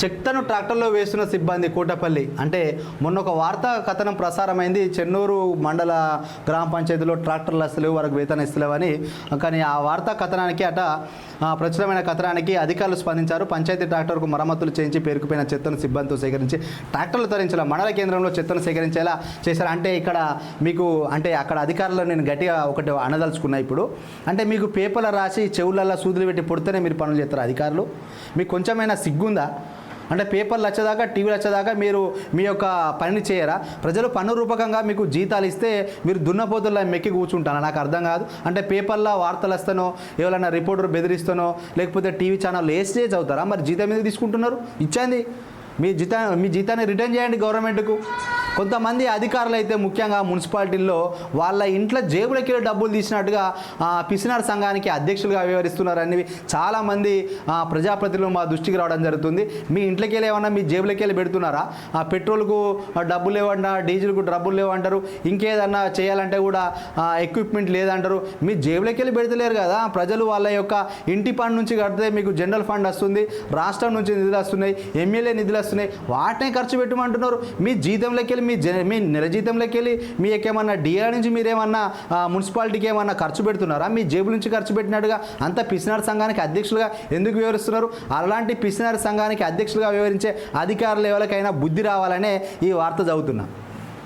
చెత్తను ట్రాక్టర్లో వేస్తున్న సిబ్బంది కూటపల్లి. అంటే మొన్న ఒక వార్తా కథనం ప్రసారమైంది. చెన్నూరు మండల గ్రామ పంచాయతీలో ట్రాక్టర్లు అసలు వరకు వేతనం ఇస్తలేవని కానీ ఆ వార్తా కథనానికి అట ప్రచురమైన కథనానికి అధికారులు స్పందించారు. పంచాయతీ ట్రాక్టర్కు మరమ్మతులు చేయించి పేరుకుపోయిన చెత్తను సిబ్బందితో సేకరించి ట్రాక్టర్లు తరించేలా మండల కేంద్రంలో చెత్తను సేకరించేలా చేశారు. అంటే ఇక్కడ మీకు అంటే అక్కడ అధికారులు నేను గట్టిగా ఒకటి అనదలుచుకున్నా ఇప్పుడు. అంటే మీకు పేపర్లు రాసి చెవులల్లో సూదులు పెట్టి పుడితేనే మీరు పనులు చేస్తారు అధికారులు. మీకు కొంచెమైనా సిగ్గుందా? అంటే పేపర్లు వచ్చేదాకా టీవీలు వచ్చేదాకా మీరు మీ యొక్క పనిని చేయరా? ప్రజలు పన్ను రూపకంగా మీకు జీతాలు ఇస్తే మీరు దున్నపోతుల్లో మెక్కి కూర్చుంటాను నాకు అర్థం కాదు. అంటే పేపర్లో వార్తలు వస్తానో ఎవరైనా రిపోర్టర్ బెదిరిస్తానో లేకపోతే టీవీ ఛానల్ వేస్తే చదువుతారా మరి జీతం మీద తీసుకుంటున్నారు? ఇచ్చేది మీ జీతా మీ జీతాన్ని రిటర్న్ చేయండి గవర్నమెంట్కు. కొంతమంది అధికారులు అయితే ముఖ్యంగా మున్సిపాలిటీల్లో వాళ్ళ ఇంట్లో జేబులకి డబ్బులు తీసినట్టుగా పిసినార్ సంఘానికి అధ్యక్షులుగా వ్యవహరిస్తున్నారని చాలామంది ప్రజాప్రతినిధులు మా దృష్టికి రావడం జరుగుతుంది. మీ ఇంట్లోకి వెళ్ళి ఏమన్నా మీ జేబులకి వెళ్ళి పెడుతున్నారా? ఆ పెట్రోల్కు డబ్బులు లేవంట డీజిల్కు డబ్బులు లేవంటారు ఇంకేదన్నా చేయాలంటే కూడా ఎక్విప్మెంట్ లేదంటారు. మీ జేబులకి వెళ్ళి పెడతలేరు కదా? ప్రజలు వాళ్ళ యొక్క ఇంటి ఫండ్ నుంచి కడితే మీకు జనరల్ ఫండ్ వస్తుంది రాష్ట్రం నుంచి నిధులు వస్తున్నాయి ఎమ్మెల్యే నిధులు వస్తున్నాయి వాటినే ఖర్చు పెట్టమంటున్నారు. మీ జీతంలోకి వెళ్ళి మీ జ మీ నెల జీతంలోకి వెళ్ళి మీ యొక్క ఏమన్నా డిఆర్ నుంచి మీరేమన్నా ఆ, మున్సిపాలిటీకి ఏమన్నా ఖర్చు పెడుతున్నారా? మీ జేబు నుంచి ఖర్చు పెట్టినట్టుగా అంత పిసినార్ సంఘానికి అధ్యక్షులుగా ఎందుకు వివరిస్తున్నారు అలాంటి పిసినార్ సంఘానికి అధ్యక్షులుగా వివరించే అధికారులు ఎవరికైనా బుద్ధి రావాలనే ఈ వార్త చదువుతున్నా.